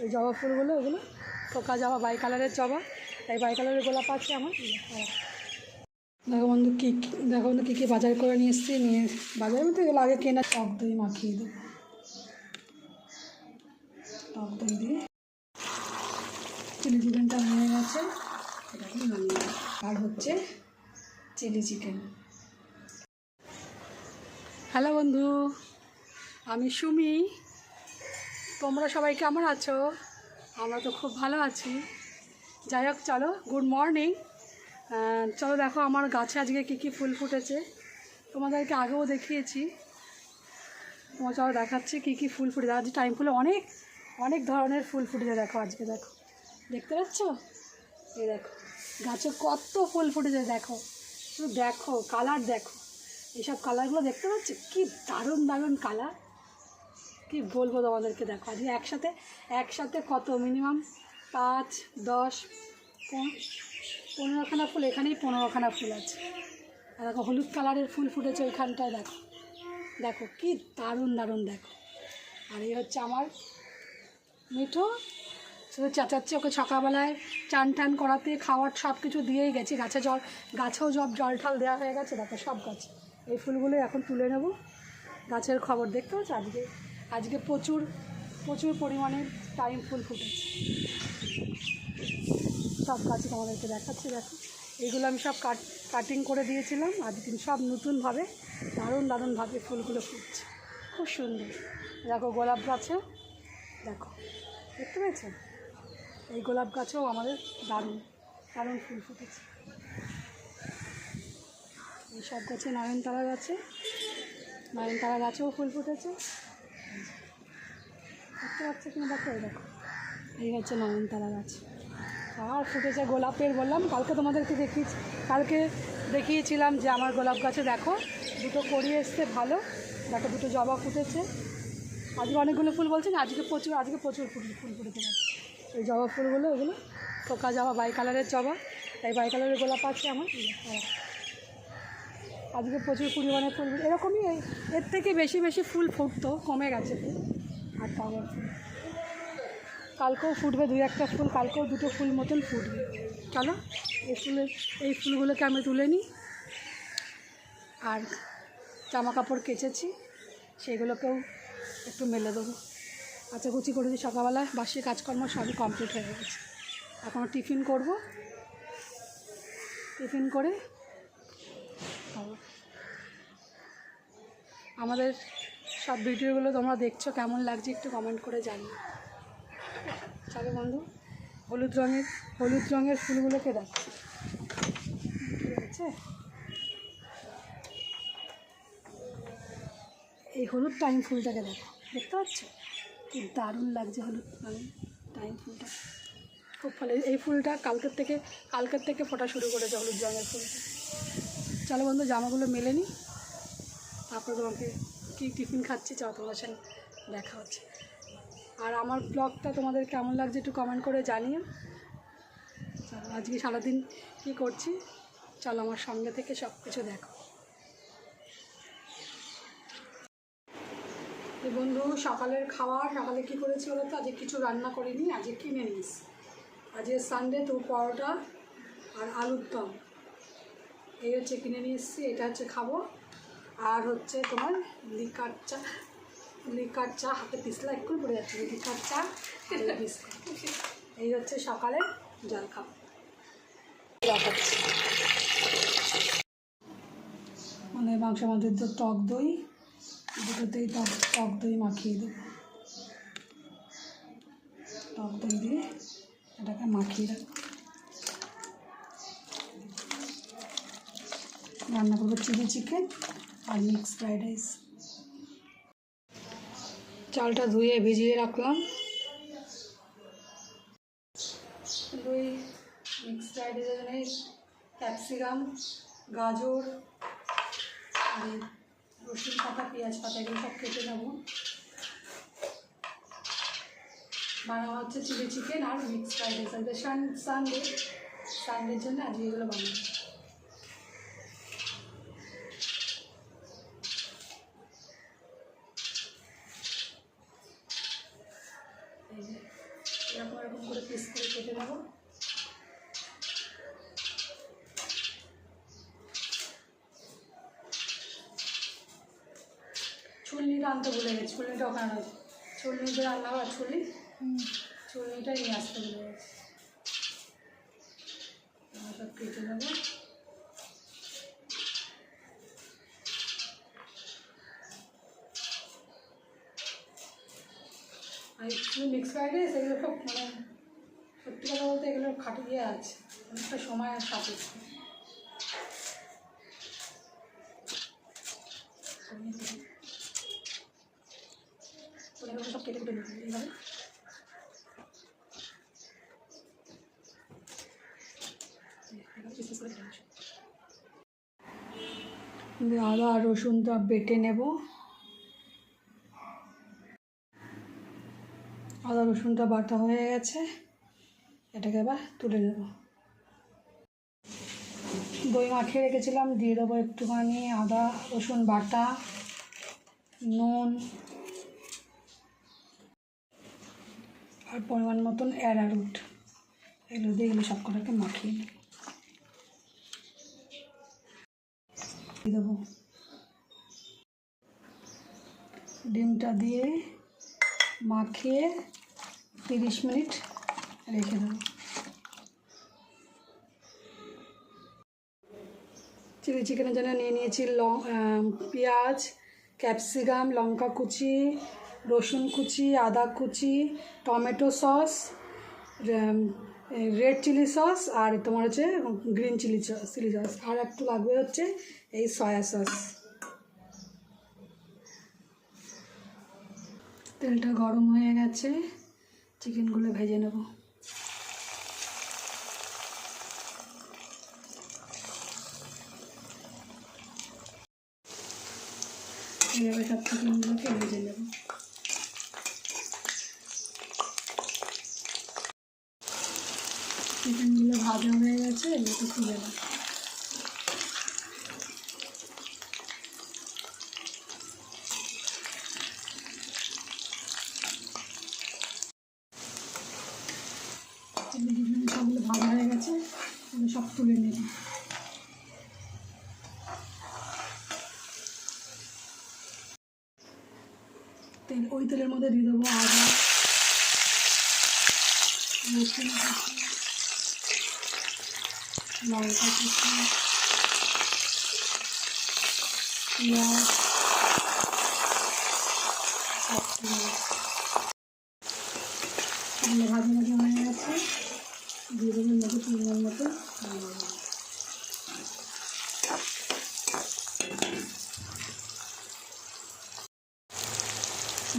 ওই জবা ফুলগুলো ওগুলো পোকা জবা বাই কালারের জবা। এই বাই কালারের গোলাপ আছে আমার। দেখো বন্ধু কী কী- দেখো বন্ধু কী কী বাজার করে নিয়ে এসেছি। নিয়ে বাজারের মধ্যে এগুলো আগে কেনা টক দই মাখিয়ে দেবো টক দই দিয়ে চিলি চিকেনটা হয়ে গেছে। আর হচ্ছে চিলি চিকেন। হ্যালো বন্ধু, আমি সুমি। তোমরা সবাই কেমন আছো? আমরা তো খুব ভালো আছি। যাই হোক, চলো গুড মর্নিং চলো দেখো আমার গাছে আজকে কী কী ফুল ফুটেছে। তোমাদেরকে আগেও দেখিয়েছি। তোমার চলো দেখাচ্ছি কী কী ফুল ফুটেছে। আজ টাইম ফুলে অনেক অনেক ধরনের ফুল ফুটেছে দেখো আজকে, দেখো। দেখতে পাচ্ছ? এই দেখো, গাছে কত ফুল ফুটেছে, দেখো। শুধু দেখো কালার দেখো। এইসব কালারগুলো দেখতে পাচ্ছ? কি দারুণ দারুণ কালার কি বলব তোমাদেরকে দেখো, আজকে একসাথে একসাথে কত মিনিমাম পাঁচ, দশ, পন- পনেরোখানা ফুল, এখানেই পনেরোখানা ফুল আছে। আর দেখো, হলুদ কালারের ফুল ফুটেছে ওইখানটায়, দেখো। দেখো, কি দারুণ দারুণ, দেখো। আর এই হচ্ছে আমার মিঠো। শুধু চেঁচাচ্ছে ওকে সকালবেলায়, চান টান করাতে, খাওয়ার সব কিছু দিয়েই গেছি। গাছে জল, গাছেও সব জল টল দেওয়া হয়ে গেছে, দেখো সব গাছ। এই ফুলগুলো এখন তুলে নেব। গাছের খবর দেখতে পাচ্ছ আজকে? আজকে প্রচুর প্রচুর পরিমাণে টাইম ফুল ফুটেছে সব গাছে তোমাদেরকে দেখাচ্ছি, দেখো। এইগুলো আমি সব কাট কাটিং করে দিয়েছিলাম। আজকে সব নতুনভাবে, দারুণ, দারুণভাবে ফুলগুলো ফুটছে। খুব সুন্দর। দেখো, গোলাপ গাছে, দেখো, দেখতে পেয়েছেন এই গোলাপ গাছেও আমাদের দারুণ দারুণ ফুল ফুটেছে। এই সব গাছে নয়নতারা গাছে, নয়নতারা গাছেও ফুল ফুটেছে। দেখতে পাচ্ছ কিনা? দেখো এই দেখো। এই হচ্ছে নয়নতারা গাছ। আর ফুটেছে গোলাপের বললাম কালকে তোমাদেরকে দেখিয়েছি কালকে দেখিয়েছিলাম যে আমার গোলাপ গাছে দেখো দুটো করিয়ে এসছে ভালো। দেখো দুটো জবা ফুটেছে। আজকে অনেকগুলো ফুল বলছেন আজকে প্রচুর আজকে প্রচুর ফুল ফুল ফুটেছে এই জবা ফুলগুলো ওগুলো পোকা জবা বাই কালারের জবা। এই বাই কালারের গোলাপ আছে আমার। দেখো, দেখো। আজকে প্রচুর পরিমাণে ফুল এরকমই এর থেকে বেশি বেশি ফুল ফুটতো কমে গেছে। ফুল আর টগর কালকেও ফুটবে দুই একটা ফুল, কালকেও দুটো ফুল মতন ফুটবে। চলো, এই ফুলের এই ফুলগুলোকে আমি তুলে নিই। আর জামা কাপড় কেচেছি, সেগুলোকেও একটু মেলে দেবো। আচ্ছা করে দিই সকালবেলায়, বাসি কাজকর্ম সবই কমপ্লিট হয়ে গেছে। এখন টিফিন করব। টিফিন করে আমাদের সব ভিডিওগুলো তোমরা দেখছ, কেমন লাগছে একটু কমেন্ট করে জানিও। চলো বন্ধু, হলুদ রঙের হলুদ রঙের ফুলগুলোকে আছে? এই হলুদ টাইম ফুলটাকে দেখো, দেখতে পাচ্ছ? কি দারুণ লাগছে হলুদ রঙের টাইম ফুলটা। খুব ফলে এই ফুলটা কালকের থেকে কালকের থেকে ফোটা শুরু করেছে হলুদ রঙের ফুলটা। চলো বন্ধু, জামাগুলো মেলে নিই তারপর তোমাকে কী টিফিন খাচ্ছি, চলো তোমার দেখা হচ্ছে। আর আমার ব্লগটা তোমাদের কেমন লাগছে একটু কমেন্ট করে জানিও। চলো, আজকে সারাদিন কী করছি? চলো, আমার সঙ্গে থেকে সব কিছু দেখো বন্ধু, সকালের খাওয়া, সকালে কী করেছি বলো তো? আজকে কিছু রান্না করিনি, আজকে কিনে নিস আজকে সানডে তো পরোটা আর আলুর দম। এই হচ্ছে কিনে নিয়ে এসছি, এটা হচ্ছে খাব। আর হচ্ছে তোমার লিকার চা লিকার চা হাতে পিছলা একটু পড়ে যাচ্ছে লিকার চা এই হচ্ছে সকালে জল দেখাচ্ছি মানে মাংস আমাদের তো টক দই, দুটোতেই টক টক দই মাখিয়ে দেবো। টক দই দিয়ে এটাকে মাখিয়ে রাখব রান্না করব চিলি চিকেন। আর মিক্স ফ্রাইড রাইস। চালটা ধুয়ে ভিজিয়ে রাখলাম। দুই মিক্স ফ্রাইড রাইসের জন্য ক্যাপসিকাম, গাজর, আর রসুন পাতা, পেঁয়াজ পাতা, এগুলো সব কেটে নেব। বানানো হচ্ছে চিলি চিকেন আর মিক্স ফ্রাইড রাইস। আর সান, সানডে। সানডের জন্য আজকে এগুলো বানাবো এই যে এরকম এরকম করে পিস করে কেটে নেব ছুলনিটা আনতে ভুলে গেছি চুলনিটা ওখানে ছুলনিতে রান্না হয় ছুলি ছুলনিটা নিয়ে আসতে ভুলে গেছি। সব কেটে নেব। আর একটু মিক্স ফ্রাইড রাইস এগুলো সব মানে সত্যি কথা বলতে এগুলো খাটে গিয়ে আছে। অনেকটা সময় আর সাপেক্ষ আদা আর রসুনটা বেটে নেব। আদা রসুনটা বাটা হয়ে গেছে। এটাকে এবার তুলে নেব। দই মাখিয়ে রেখেছিলাম, দিয়ে দেবো একটুখানি আদা, রসুন বাটা, নুন আর পরিমাণ মতন অ্যারারুট এগুলো দিয়ে এগুলো সব কটাকে মাখিয়ে দেবো। ডিমটা দিয়ে মাখিয়ে তিরিশ মিনিট রেখে দেবো। চিলি চিকেনের জন্য নিয়ে নিয়েছি লং পেঁয়াজ, ক্যাপসিকাম, লঙ্কা কুচি রসুন কুচি, আদা কুচি, tomato sauce red chilli sauce আর তোমার হচ্ছে green chilli sauce chilli sauce. আর একটু লাগবে হচ্ছে এই সয়া সস। তেলটা গরম হয়ে গেছে, চিকেনগুলো ভেজে নেব। এইভাবে সব চিকেনগুলোকে ভেজে নেব। চিকেনগুলো ভাজা হয়ে গেছে এগুলোকে তুলে নেব সবগুলো ভাজা হয়ে গেছে, এগুলো সব তুলে নেব তেল, ওই তেলের মধ্যে দিয়ে দেবো আদা, রসুন লঙ্কা কুচি পেঁয়াজ। এগুলো ভাজা ভাজা হয়ে গেছে দিয়ে দেবেন মতো পরিমাণ মতো।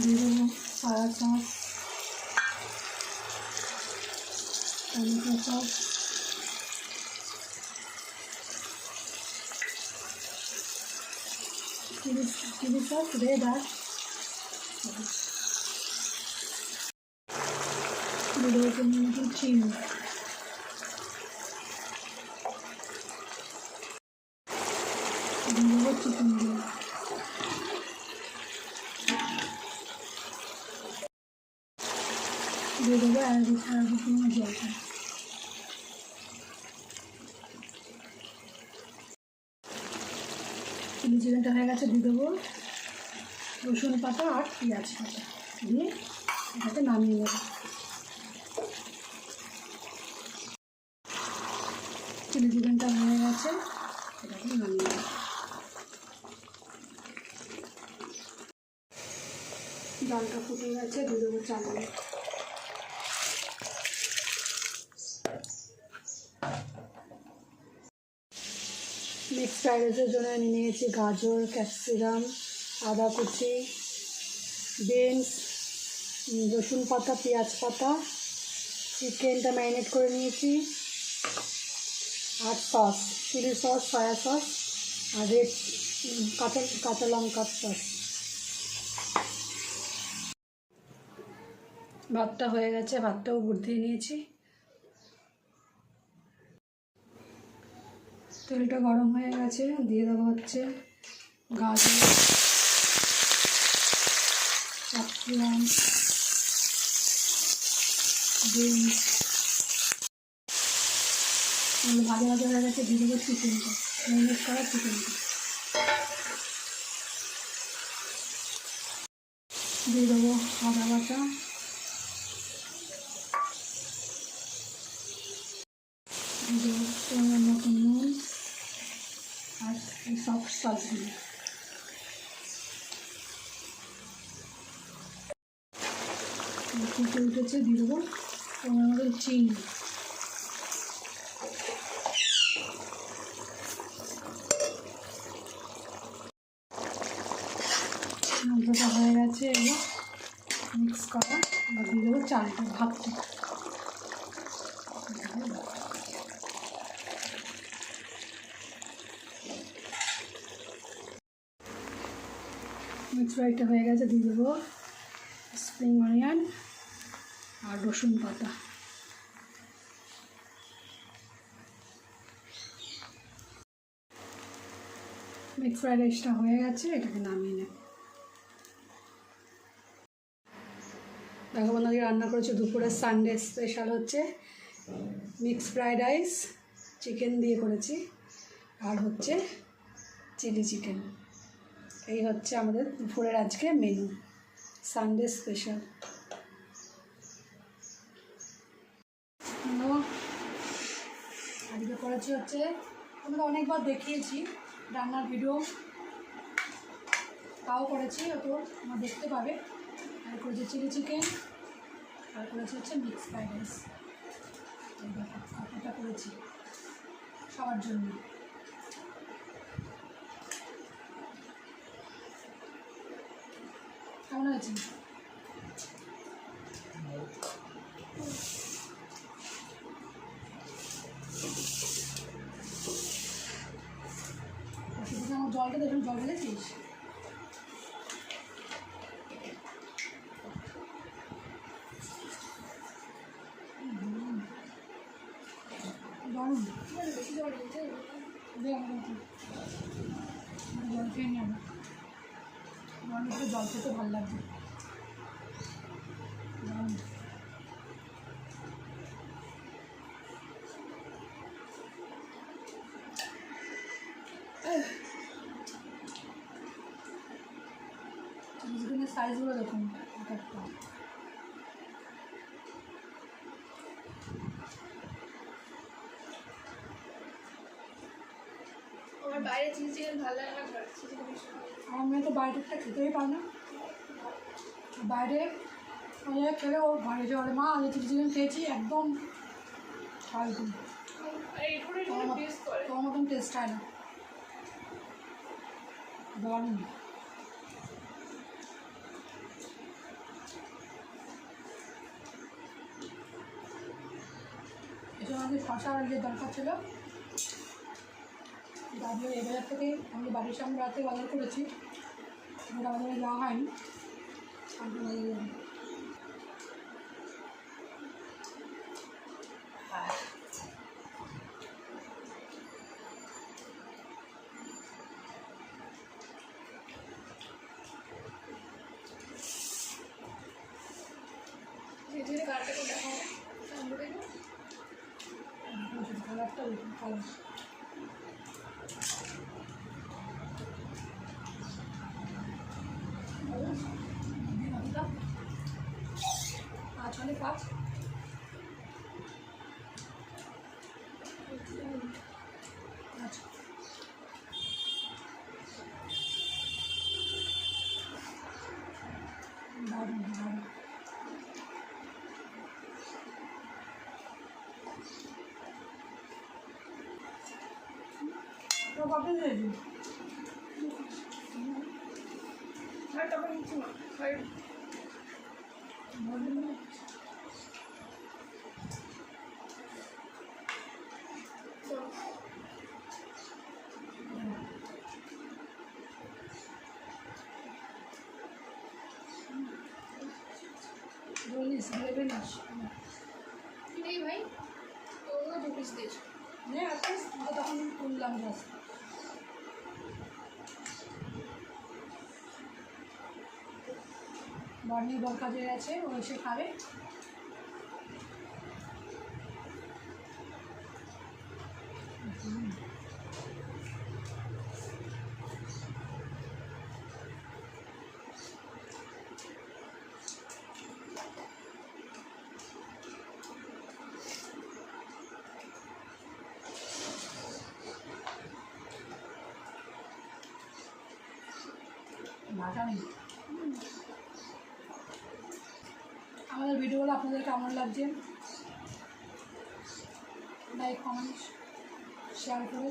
দিয়ে দেবো soya sauce tomato chilli chilli sauce red আর দিয়ে দেবো পরিমাণ মতো চিনি দিয়ে দেবো চিকেনগুলো দিয়ে দেবো অ্যারাবিক অ্যারাবিক কোনো জলটা চিলি চিকেনটা হয়ে গেছে, দিয়ে দেবো রসুন পাতা আর পেঁয়াজ পাতা। দিয়ে এটাকে নামিয়ে নেব। চিলি চিকেনটা হয়ে গেছে, এটাকে নামিয়ে নেব। জলটা ফুটে গেছে, দিয়ে দেবো চাল মিক্স ফ্রাইড রাইসের জন্য আমি নিয়েছি গাজর, ক্যাপসিকাম, আদা কুচি, বিনস রসুন পাতা, পেঁয়াজ পাতা, চিকেনটা ম্যারিনেট করে নিয়েছি, আর sauce, chilli sauce, soya sauce, আর রেড কাঁচা কাঁচা লঙ্কার সস। ভাতটা হয়ে গেছে, ভাতটাও দিয়ে নিয়েছি। তেলটা গরম হয়ে গেছে, দিয়ে দেবো হচ্ছে গাজর ক্যাপসিকাম বিনস। ভাজা ভাজা হয়ে গেছে, দিয়ে দেবো চিকেনটা ম্যারিনেট করা চিকেনটা। দিয়ে দেবো আদা বাটা দিয়ে দেবো পরিমাণ মতো নুন আর এই সব সসগুলো ফুটে উঠেছে দিয়ে দেবো মতো চিনি মশলাটা হয়ে গেছে এবার মিক্স করা এবার দিয়ে দেবো চালটা ভাতটা মিক্স ফ্রাইটা হয়ে গেছে দিয়ে দেবো স্প্রিং অনিয়ন আর রসুন পাতা মিক্স ফ্রাইড রাইসটা হয়ে গেছে, এটাকে নামিয়ে নেব। দেখো বন্ধুকে রান্না করেছে? দুপুরে সানডে স্পেশাল হচ্ছে। মিক্স ফ্রাইড রাইস চিকেন দিয়ে করেছি। আর হচ্ছে চিলি চিকেন এই হচ্ছে আমাদের দুপুরের আজকে মেনু সানডে স্পেশাল আজকে করেছি হচ্ছে আমরা অনেকবার দেখিয়েছি রান্নার ভিডিও তাও করেছি তো আমার দেখতে পাবে। আর করেছি চিলি চিকেন আর করেছি হচ্ছে মিক্স ফ্রাইড রাইস কতটা করেছি, সবার জন্য। কেমন হয়েছে? অসুবিধা আমার জলটা দেখুন জল ঢেলেছিস? দারুণ। জল খেয়ে নিয়ে আমি আমার একটু জল খেতে ভালো লাগবে দারুণ চিকেনের সাইজগুলো দেখুন এক একটা আমার বাইরে চিলি চিকেন ভালো লাগে না ঘরে চিলি চিকেন বেশি ভালো লাগে। আমার মেয়ে তো বাইরেটা খেতেই পারে না। বাইরে ওই খেলে ও ঘরে যাওয়ার মা আগে চিলি চিকেন খেয়েছি একদম ফালতু তোমার মতন টেস্ট হয় না। দারুণ এজন্য আমাদের শশা আর যে দরকার ছিল। দাদু এই বাজার থেকে আমাদের বাড়ির সামনে রাতে বাজার করেছি। আমাদের যাওয়া হয়নি সামনে বাজারে যাব ধীরে ধীরে কারটা করে দেখা হয় সামনে দেখো কালারটা দেখুন কালার পাঁচ হলে পাঁচ আচ্ছা দারুণ পিস দেবে ভাই? তো দু পিস দিয়েছি। হ্যাঁ এক পিস তখন তুললাম ব্যাস বার্নি বরকা যে আছে। ও এসে খাবে। হুম। আমাদের ভিডিওগুলো আপনাদের কেমন লাগছে? লাইক কমেন্ট শেয়ার করে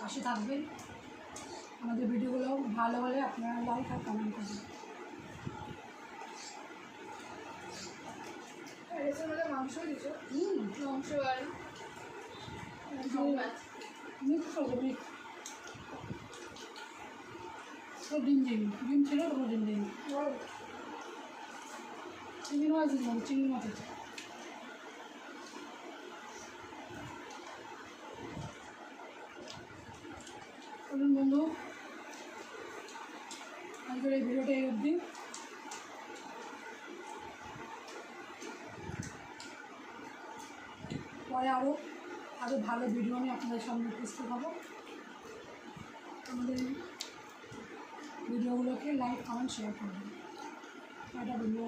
পাশে থাকবেন। আমাদের ভিডিওগুলো ভালো হলে আপনারা লাইক আর কমেন্ট করবেন। মধ্যে মাংস হুম। মাংস আর মিক্স করব মিক্স তো ডিম ছিল তো চিংড়ি মাছ চিংড়ি মাছ আছে বন্ধু আজকের এই ভিডিওটা এই পরে আরও আরও ভালো ভিডিও নিয়ে আপনাদের সামনে উপস্থিত হব। আমাদের ভিডিওগুলোকে লাইক কমেন্ট শেয়ার করবেন এটা ভিডিও